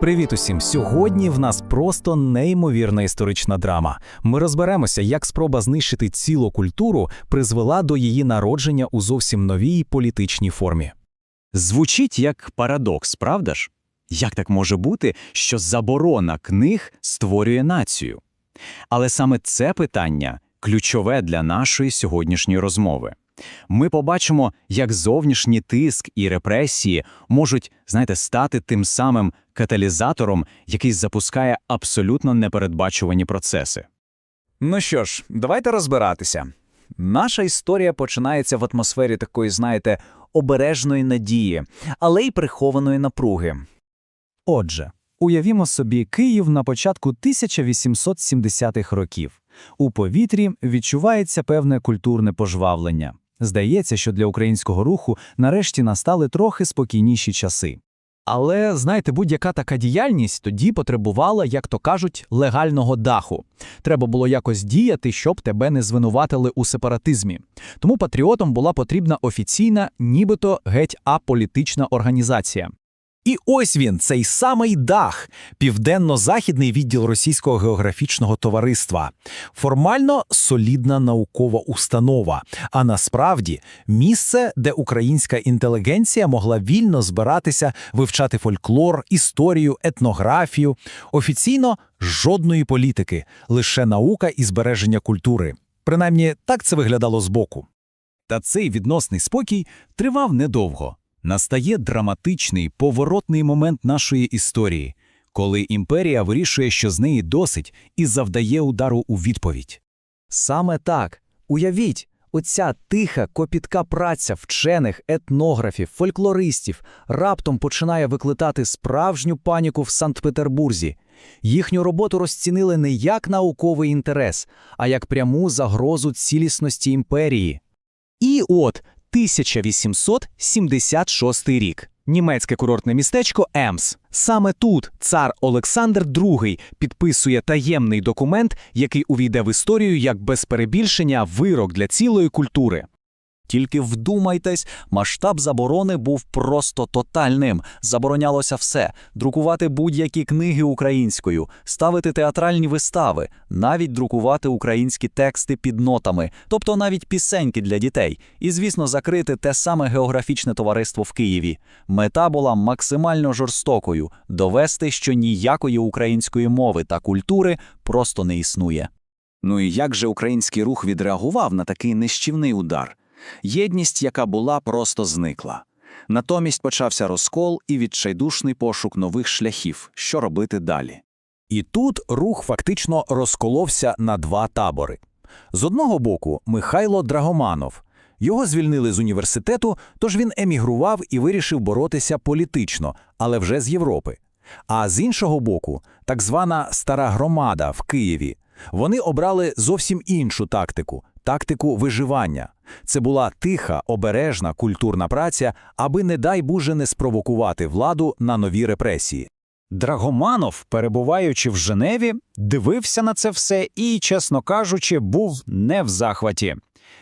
Привіт усім! Сьогодні в нас просто неймовірна історична драма. Ми розберемося, як спроба знищити цілу культуру призвела до її народження у зовсім новій політичній формі. Звучить як парадокс, правда ж? Як так може бути, що заборона книг створює націю? Але саме це питання ключове для нашої сьогоднішньої розмови. Ми побачимо, як зовнішній тиск і репресії можуть, знаєте, стати тим самим каталізатором, який запускає абсолютно непередбачувані процеси. Ну що ж, давайте розбиратися. Наша історія починається в атмосфері такої, знаєте, обережної надії, але й прихованої напруги. Отже, уявімо собі Київ на початку 1870-х років. У повітрі відчувається певне культурне пожвавлення. Здається, що для українського руху нарешті настали трохи спокійніші часи. Але, знаєте, будь-яка така діяльність тоді потребувала, як то кажуть, легального даху. Треба було якось діяти, щоб тебе не звинуватили у сепаратизмі. Тому патріотам була потрібна офіційна, нібито геть аполітична організація. І ось він, цей самий дах, південно-західний відділ Російського географічного товариства. Формально солідна наукова установа, а насправді місце, де українська інтелігенція могла вільно збиратися, вивчати фольклор, історію, етнографію. Офіційно жодної політики, лише наука і збереження культури. Принаймні, так це виглядало збоку. Та цей відносний спокій тривав недовго. Настає драматичний поворотний момент нашої історії, коли імперія вирішує, що з неї досить, і завдає удару у відповідь. Саме так. Уявіть, оця тиха, копітка праця вчених, етнографів, фольклористів раптом починає викликати справжню паніку в Санкт-Петербурзі. Їхню роботу розцінили не як науковий інтерес, а як пряму загрозу цілісності імперії. І от 1876 рік. Німецьке курортне містечко Емс. Саме тут цар Олександр II підписує таємний документ, який увійде в історію як без перебільшення вирок для цілої культури. Тільки вдумайтесь, масштаб заборони був просто тотальним. Заборонялося все: друкувати будь-які книги українською, ставити театральні вистави, навіть друкувати українські тексти під нотами, тобто навіть пісеньки для дітей, і, звісно, закрити те саме географічне товариство в Києві. Мета була максимально жорстокою довести, що ніякої української мови та культури просто не існує. Ну і як же український рух відреагував на такий нищівний удар? Єдність, яка була, просто зникла. Натомість почався розкол і відчайдушний пошук нових шляхів, що робити далі. І тут рух фактично розколовся на два табори. З одного боку, Михайло Драгоманов. Його звільнили з університету, тож він емігрував і вирішив боротися політично, але вже з Європи. А з іншого боку, так звана стара громада в Києві. Вони обрали зовсім іншу тактику тактику виживання. Це була тиха, обережна культурна праця, аби, не дай Боже, не спровокувати владу на нові репресії. Драгоманов, перебуваючи в Женеві, дивився на це все і, чесно кажучи, був не в захваті.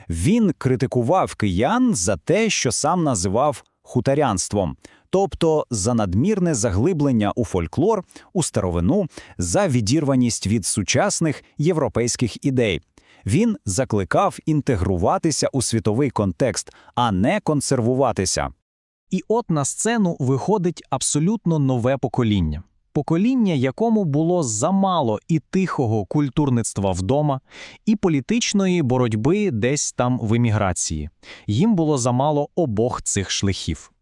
Він критикував киян за те, що сам називав хутарянством, тобто за надмірне заглиблення у фольклор, у старовину, за відірваність від сучасних європейських ідей. Він закликав інтегруватися у світовий контекст, а не консервуватися. І от на сцену виходить абсолютно нове покоління. Покоління, якому було замало і тихого культурництва вдома, і політичної боротьби десь там в еміграції. Їм було замало обох цих шляхів.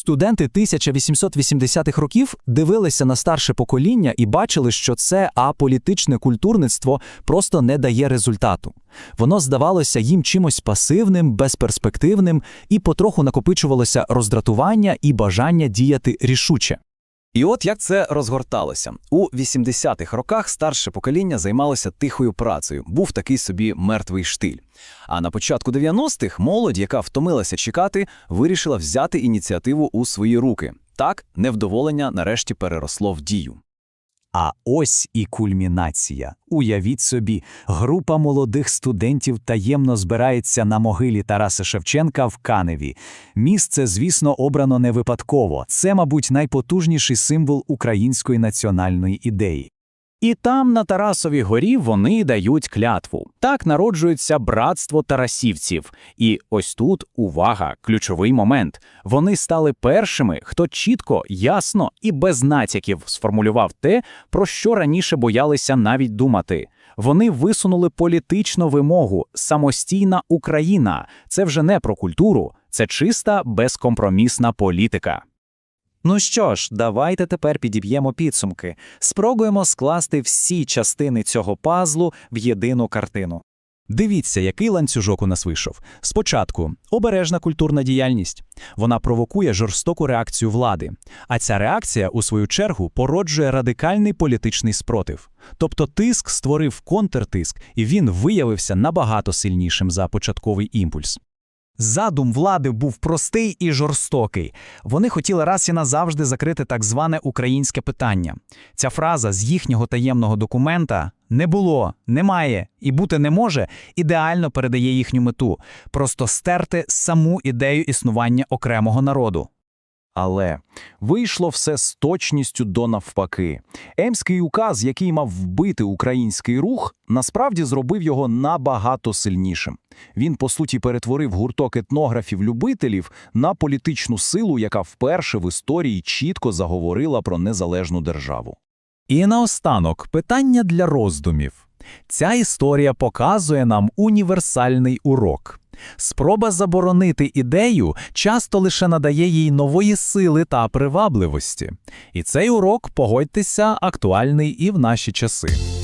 Студенти 1880-х років дивилися на старше покоління і бачили, що це аполітичне культурництво просто не дає результату. Воно здавалося їм чимось пасивним, безперспективним, і потроху накопичувалося роздратування і бажання діяти рішуче. І от як це розгорталося. У 80-х роках старше покоління займалося тихою працею, був такий собі мертвий штиль. А на початку 90-х молодь, яка втомилася чекати, вирішила взяти ініціативу у свої руки. Так, невдоволення нарешті переросло в дію. А ось і кульмінація. Уявіть собі, група молодих студентів таємно збирається на могилі Тараса Шевченка в Каневі. Місце, звісно, обрано не випадково. Це, мабуть, найпотужніший символ української національної ідеї. І там, на Тарасовій горі, вони дають клятву. Так народжується братство тарасівців. І ось тут увага, ключовий момент. Вони стали першими, хто чітко, ясно і без натяків сформулював те, про що раніше боялися навіть думати. Вони висунули політичну вимогу самостійна Україна. Це вже не про культуру, це чиста безкомпромісна політика. Ну що ж, давайте тепер підіб'ємо підсумки. Спробуємо скласти всі частини цього пазлу в єдину картину. Дивіться, який ланцюжок у нас вийшов. Спочатку обережна культурна діяльність. Вона провокує жорстоку реакцію влади. А ця реакція, у свою чергу, породжує радикальний політичний спротив. Тобто тиск створив контртиск, і він виявився набагато сильнішим за початковий імпульс. Задум влади був простий і жорстокий. Вони хотіли раз і назавжди закрити так зване українське питання. Ця фраза з їхнього таємного документа не було, немає і бути не може ідеально передає їхню мету просто стерти саму ідею існування окремого народу. Але вийшло все з точністю до навпаки. Емський указ, який мав вбити український рух, насправді зробив його набагато сильнішим. Він, по суті, перетворив гурток етнографів-любителів на політичну силу, яка вперше в історії чітко заговорила про незалежну державу. І наостанок питання для роздумів. Ця історія показує нам універсальний урок. Спроба заборонити ідею часто лише надає їй нової сили та привабливості. І цей урок, погодьтеся, актуальний і в наші часи.